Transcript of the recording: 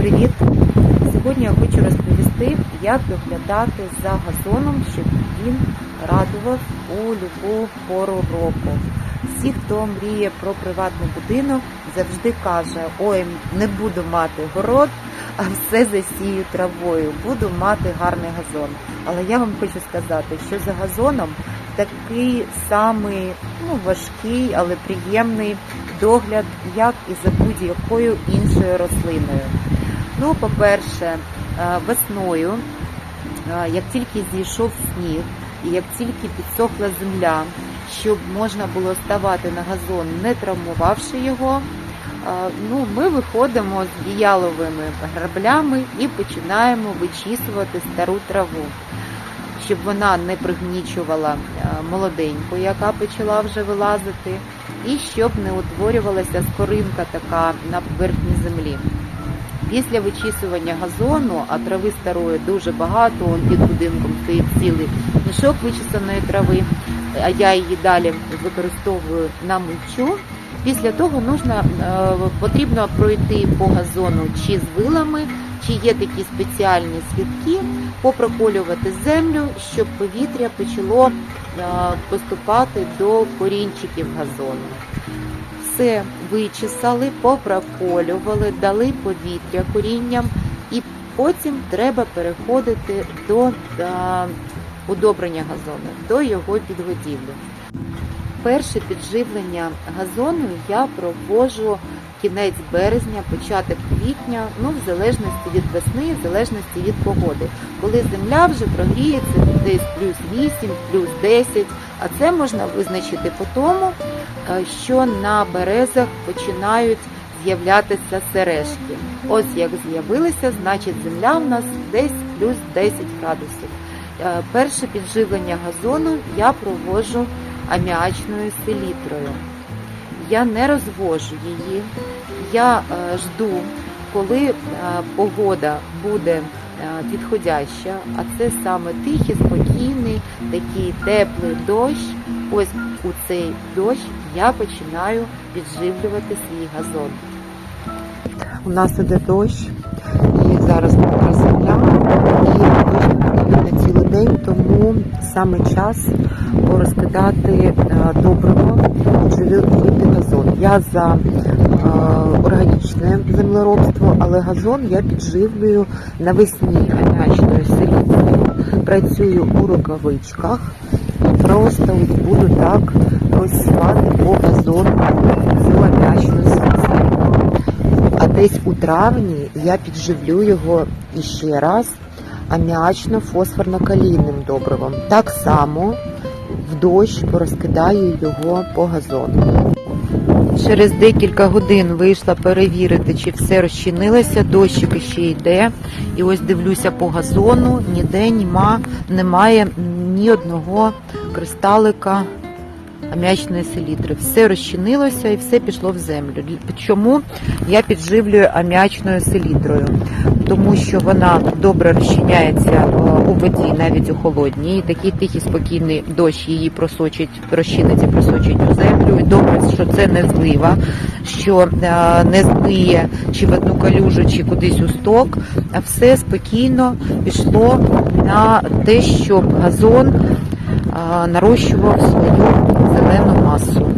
Привіт! Сьогодні я хочу розповісти, як доглядати за газоном, щоб він радував у любу пору року. Всі, хто мріє про приватний будинок, завжди каже: ой, не буду мати город, а все засію травою, буду мати гарний газон. Але я вам хочу сказати, що за газоном такий самий ну, важкий, але приємний догляд, як і за будь-якою іншою рослиною. Ну, по-перше, е, весною, е, як тільки зійшов сніг, і як тільки підсохла земля, щоб можна було ставати на газон, не травмувавши його, е, ну, ми виходимо з діяловими граблями і починаємо вичісувати стару траву, щоб вона не пригнічувала молоденьку, яка почала вже вилазити, і щоб не утворювалася скоринка така на поверхні землі. Після вичісування газону, а трави старої дуже багато, он під будинком стоїть цілий мішок вичесаної трави, а я її далі використовую на мульчу. Після того нужно, е, потрібно пройти по газону чи з вилами, чи є такі спеціальні свідки, попроколювати землю, щоб повітря почало е, поступати до корінчиків газону все вичесали, попроколювали, дали повітря корінням, і потім треба переходити до е, удобрення газону, до його підгодівлі. Перше підживлення газону я проводжу кінець березня, початок квітня, ну в залежності від весни, в залежності від погоди. Коли земля вже прогріється десь плюс 8, плюс 10, а це можна визначити по тому, що на березах починають з'являтися сережки. Ось як з'явилися, значить земля в нас десь плюс 10 градусів. Е, Перше підживлення газону я проводжу аміачною селітрою. Я не розвожу її, я е, жду, коли е, погода буде е, підходяща, а це саме тихий, спокійний, такий теплий дощ. Ось у цей дощ я починаю підживлювати свій газон. У нас іде дощ, і зараз мокра земля, і дощ на цілий день, тому саме час розкидати е, добриво, підживити газон. Я за е, органічне землеробство, але газон я підживлюю навесні аміачною селітрою. Працюю у рукавичках просто буду так розсівати по газону цю аміачну селітру. А десь у травні я підживлю його іще раз аміачно-фосфорно-калійним добривом. Так само в дощ розкидаю його по газону. Через декілька годин вийшла перевірити, чи все розчинилося, дощик ще йде. І ось дивлюся по газону, ніде німа, немає ні одного кристалика аміачної селітри. Все розчинилося і все пішло в землю. Чому я підживлюю аміачною селітрою? Тому що вона добре розчиняється е, у воді, навіть у холодній. І такий тихий спокійний дощ її просочить, розчиниться, просочить у землю. І добре, що це не злива, що е, не злиє чи в одну калюжу, чи кудись у сток, а все спокійно пішло на те, щоб газон нарощував свою зелену масу.